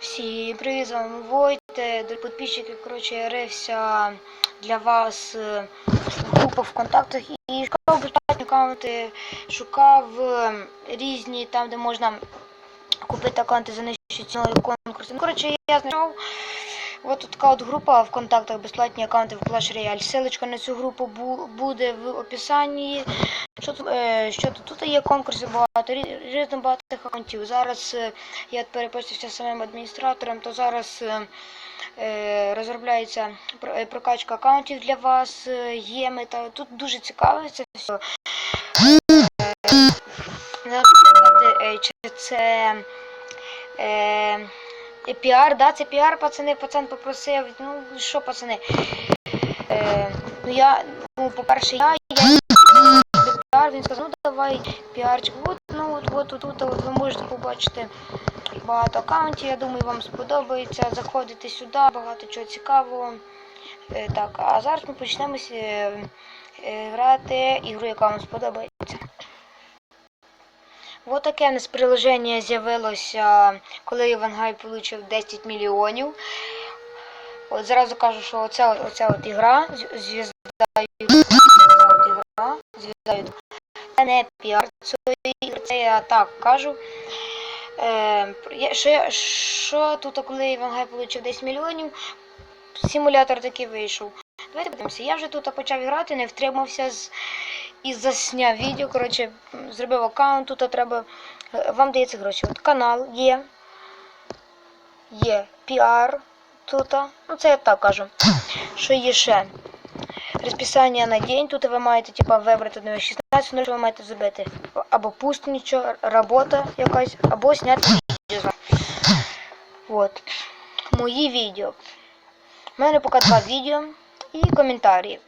Всім привіт, з вами Войте, Е, підписчики, коротше, я рився для вас е, групу в контактах і шукав безплатні аккаунти, шукав е, різні там, де можна купити аккаунти за нижчу ціною конкурсу. Ну, коротше, я знайшов. От тут така от група в контактах безплатні аккаунти в Clash Royale. Ссылочка на цю групу бу- буде в описанні. Що тут, е, що тут? Тут є конкурси багато, рі- різних багатих аккаунтів. Зараз е, я переписався самим адміністратором, то зараз е, розробляється прокачка аккаунтів для вас, є мета. Тут дуже цікаво це все. Чи це е, піар, да, це піар, пацани, пацан попросив. Ну, що, пацани? Е, ну я, ну, по-перше, я, я піар, він сказав, ну давай піарчик. От, ну от, от, от, от, от ви можете побачити багато аккаунтів. Я думаю, вам сподобається. Заходите сюди, багато чого цікавого. Е, так, а зараз ми почнемо е, е, грати ігру, яка вам сподобається. Ось таке в нас приложення з'явилося, коли Івангай отримав 10 мільйонів. От зразу кажу, що оця, оця от ігра, звізда от ігра, звізда Це не піар це я так кажу. Е, що, що тут, коли Івангай отримав 10 мільйонів, симулятор такий вийшов. Давайте подивимося. Я вже тут почав грати, не втримався з і засняв відео. Коротше, зробив аккаунт, тут треба. е, Вам дається гроші. От канал є. Є піар тут. Ну це я так кажу. Що є ще? Розписання на день. Тут ви маєте типа, вибрати ну, 16 0 ви маєте зробити. Або пуст нічого, робота якась, або зняти відео. От. Мої відео. У мене поки два відео і коментарі.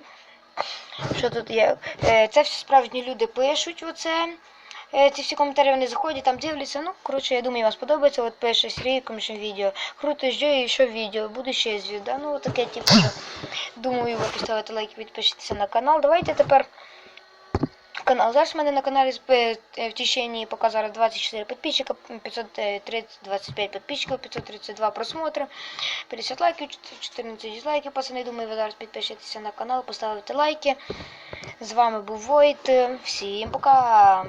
Що тут є? Е, Це всі справжні люди пишуть оце. Е, Ці всі коментарі вони заходять, там дивляться. Ну, коротше, я думаю, вам сподобається. От пише Сергій комішн відео. Круто, що і що відео, буде ще звіда. Ну, таке, типу, думаю, ви поставите лайк, підпишіться на канал. Давайте тепер канал. Зараз в мене на каналі е, в течение зараз 24 підписчика, 530, 25 підписчиків, 532 просмотри, 50 лайків, 14 дизлайків. Пацани, думаю, ви зараз підпишетеся на канал, поставите лайки. З вами був Войт. Всім пока!